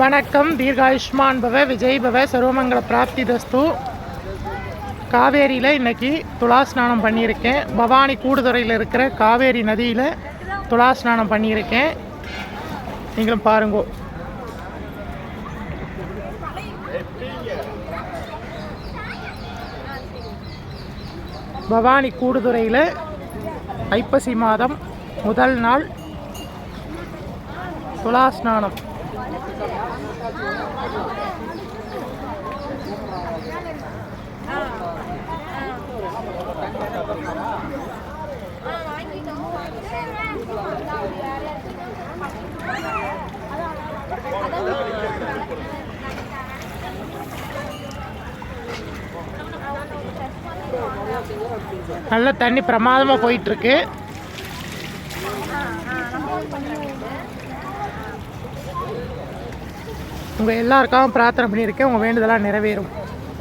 வணக்கம். தீர்காயுஷ்மான் பவ விஜய் பவ சர்வமங்கல பிராப்தி தஸ்து. காவேரியில் இன்னைக்கு துலா ஸ்நானம் பண்ணியிருக்கேன். பவானி கூடுதுறையில் இருக்கிற காவேரி நதியில் துலா ஸ்நானம் பண்ணியிருக்கேன். நீங்களும் பாருங்கோ. பவானி கூடுதுறையில் ஐப்பசி மாதம் முதல் நாள் துலா ஸ்நானம். நல்ல தண்ணி பிரமாதமாக போயிட்டுருக்கு உங்கள் எல்லாருக்காகவும் பிரார்த்தனை பண்ணியிருக்கேன். உங்கள் வேண்டுதலாக நிறைவேறும்.